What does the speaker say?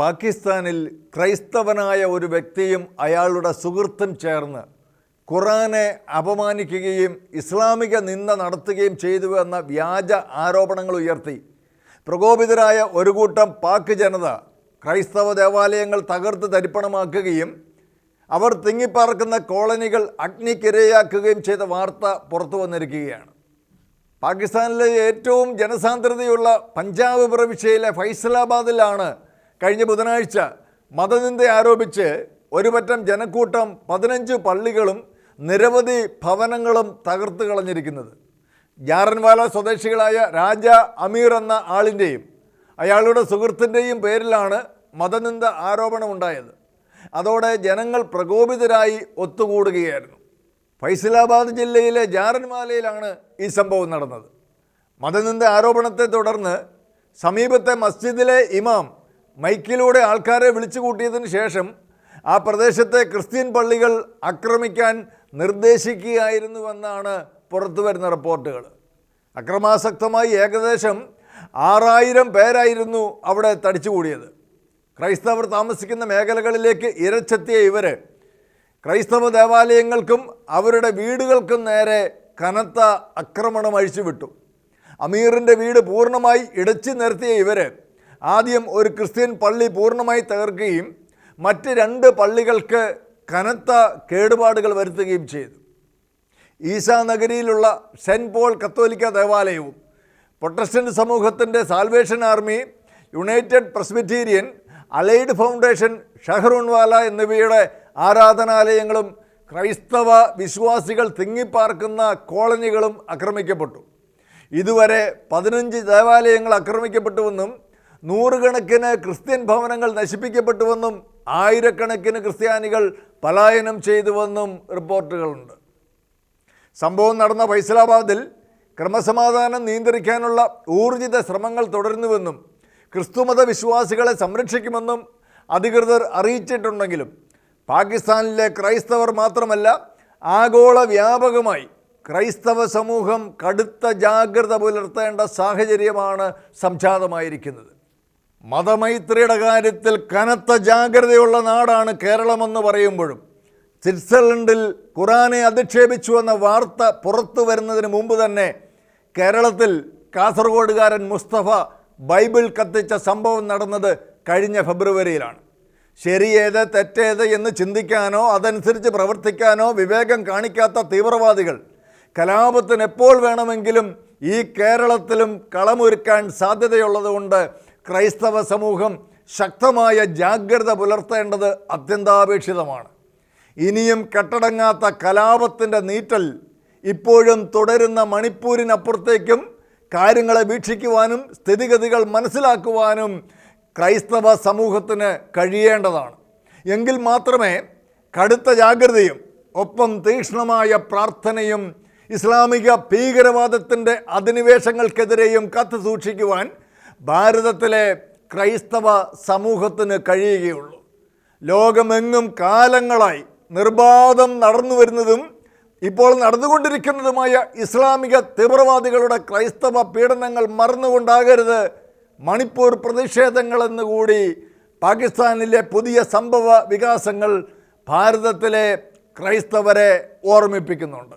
പാകിസ്ഥാനിൽ ക്രൈസ്തവനായ ഒരു വ്യക്തിയും അയാളുടെ സുഹൃത്തും ചേർന്ന് ഖുറാനെ അപമാനിക്കുകയും ഇസ്ലാമിക നിന്ദ നടത്തുകയും ചെയ്തു എന്ന വ്യാജ ആരോപണങ്ങൾ ഉയർത്തി. പ്രകോപിതരായ ഒരു കൂട്ടം പാക് ജനത ക്രൈസ്തവ ദേവാലയങ്ങൾ തകർത്ത് തരിപ്പണമാക്കുകയും അവർ തിങ്ങിപ്പാർക്കുന്ന കോളനികൾ അഗ്നിക്കിരയാക്കുകയും ചെയ്ത വാർത്ത പുറത്തു വന്നിരിക്കുകയാണ്. പാകിസ്ഥാനിലെ ഏറ്റവും ജനസാന്ദ്രതയുള്ള പഞ്ചാബ് പ്രവിശ്യയിലെ ഫൈസലാബാദിലാണ് കഴിഞ്ഞ ബുധനാഴ്ച മതനിന്ദ ആരോപിച്ച് ഒരുപറ്റം ജനക്കൂട്ടം പതിനഞ്ച് പള്ളികളും നിരവധി ഭവനങ്ങളും തകർത്ത് കളഞ്ഞിരിക്കുന്നത്. ജാറൻവാല സ്വദേശികളായ രാജ അമീർ എന്ന ആളിന്റെയും അയാളുടെ സുഹൃത്തിന്റെയും പേരിലാണ് മതനിന്ദ ആരോപണമുണ്ടായത്. അതോടെ ജനങ്ങൾ പ്രകോപിതരായി ഒത്തുകൂടുകയായിരുന്നു. ഫൈസലാബാദ് ജില്ലയിലെ ജാറൻവാലയിലാണ് ഈ സംഭവം നടന്നത്. മതനിന്ദ ആരോപണത്തെ തുടർന്ന് സമീപത്തെ മസ്ജിദിലെ ഇമാം മൈക്കിലൂടെ ആൾക്കാരെ വിളിച്ചു കൂട്ടിയതിന് ശേഷം ആ പ്രദേശത്തെ ക്രിസ്ത്യൻ പള്ളികൾ ആക്രമിക്കാൻ നിർദ്ദേശിക്കുകയായിരുന്നുവെന്നാണ് പുറത്തു വരുന്ന റിപ്പോർട്ടുകൾ. അക്രമാസക്തമായി ഏകദേശം ആറായിരം പേരായിരുന്നു അവിടെ തടിച്ചുകൂടിയത് ക്രൈസ്തവർ താമസിക്കുന്ന മേഖലകളിലേക്ക് ഇരച്ചെത്തിയ ഇവർ ക്രൈസ്തവ ദേവാലയങ്ങൾക്കും അവരുടെ വീടുകൾക്കും നേരെ കനത്ത ആക്രമണം അഴിച്ചുവിട്ടു. അമീറിന്റെ വീട് പൂർണമായി ഇടച്ചു നിർത്തിയ ഇവർ ആദ്യം ഒരു ക്രിസ്ത്യൻ പള്ളി പൂർണമായി തകർക്കുകയും മറ്റ് രണ്ട് പള്ളികൾക്ക് കനത്ത കേടുപാടുകൾ വരുത്തുകയും ചെയ്തു. ഈസാ നഗരിയിലുള്ള സെന്റ് പോൾ കത്തോലിക്ക ദേവാലയവും പ്രൊട്ടസ്റ്റന്റ് സമൂഹത്തിന്റെ Salvation Army United Presbyterian Allied Foundation Shaharunwala എന്നിവയുടെ ആരാധനാലയങ്ങളും ക്രൈസ്തവ വിശ്വാസികൾ തിങ്ങിപ്പാർക്കുന്ന കോളനികളും ആക്രമിക്കപ്പെട്ടു. ഇതുവരെ പതിനഞ്ച് ദേവാലയങ്ങൾ ആക്രമിക്കപ്പെട്ടുവെന്നും നൂറുകണക്കിന് ക്രിസ്ത്യൻ ഭവനങ്ങൾ നശിപ്പിക്കപ്പെട്ടുവെന്നും ആയിരക്കണക്കിന് ക്രിസ്ത്യാനികൾ പലായനം ചെയ്തുവെന്നും റിപ്പോർട്ടുകളുണ്ട്. സംഭവം നടന്ന ഫൈസലാബാദിൽ ക്രമസമാധാനം നിയന്ത്രിക്കാനുള്ള ഊർജിത ശ്രമങ്ങൾ തുടരുന്നുവെന്നും ക്രിസ്തുമത വിശ്വാസികളെ സംരക്ഷിക്കുമെന്നും അധികൃതർ അറിയിച്ചിട്ടുണ്ടെങ്കിലും പാകിസ്ഥാനിലെ ക്രൈസ്തവർ മാത്രമല്ല ആഗോള വ്യാപകമായി ക്രൈസ്തവ സമൂഹം കടുത്ത ജാഗ്രത പുലർത്തേണ്ട സാഹചര്യമാണ് സംജാതമായിരിക്കുന്നത്. മതമൈത്രിയുടെ കാര്യത്തിൽ കനത്ത ജാഗ്രതയുള്ള നാടാണ് കേരളമെന്ന് പറയുമ്പോഴും സ്വിറ്റ്സർലൻഡിൽ ഖുറാനെ അധിക്ഷേപിച്ചു എന്ന വാർത്ത പുറത്തു വരുന്നതിന് മുമ്പ് തന്നെ കേരളത്തിൽ കാസർഗോഡുകാരൻ മുസ്തഫ ബൈബിൾ കത്തിച്ച സംഭവം നടന്നത് കഴിഞ്ഞ ഫെബ്രുവരിയിലാണ്. ശരിയേത് തെറ്റേത് എന്ന് ചിന്തിക്കാനോ അതനുസരിച്ച് പ്രവർത്തിക്കാനോ വിവേകം കാണിക്കാത്ത തീവ്രവാദികൾ കലാപത്തിന് എപ്പോൾ വേണമെങ്കിലും ഈ കേരളത്തിലും കളമൊരുക്കാൻ സാധ്യതയുള്ളതുകൊണ്ട് ക്രൈസ്തവ സമൂഹം ശക്തമായ ജാഗ്രത പുലർത്തേണ്ടത് അത്യന്താപേക്ഷിതമാണ്. ഇനിയും കെട്ടടങ്ങാത്ത കലാപത്തിന്റെ നീറ്റൽ ഇപ്പോഴും തുടരുന്ന മണിപ്പൂരിനപ്പുറത്തേക്കും കാര്യങ്ങളെ വീക്ഷിക്കുവാനും സ്ഥിതിഗതികൾ മനസ്സിലാക്കുവാനും ക്രൈസ്തവ സമൂഹത്തിന് കഴിയേണ്ടതാണ്. എങ്കിൽ മാത്രമേ കടുത്ത ജാഗ്രതയും ഒപ്പം തീക്ഷ്ണമായ പ്രാർത്ഥനയും ഇസ്ലാമിക ഭീകരവാദത്തിന്റെ അധിനിവേശങ്ങൾക്കെതിരെയും കത്ത് സൂക്ഷിക്കുവാൻ ഭാരതത്തിലെ ക്രൈസ്തവ സമൂഹത്തിന് കഴിയുകയുള്ളൂ. ലോകമെങ്ങും കാലങ്ങളായി നിർബാധം നടന്നു വരുന്നതും ഇപ്പോൾ നടന്നുകൊണ്ടിരിക്കുന്നതുമായ ഇസ്ലാമിക തീവ്രവാദികളുടെ ക്രൈസ്തവ പീഡനങ്ങൾ മറന്നുകൊണ്ടാകരുത്. മണിപ്പൂർ പ്രതിഷേധങ്ങളെന്നുകൂടി പാകിസ്ഥാനിലെ പുതിയ സംഭവ വികാസങ്ങൾ ഭാരതത്തിലെ ക്രൈസ്തവരെ ഓർമ്മിപ്പിക്കുന്നുണ്ട്.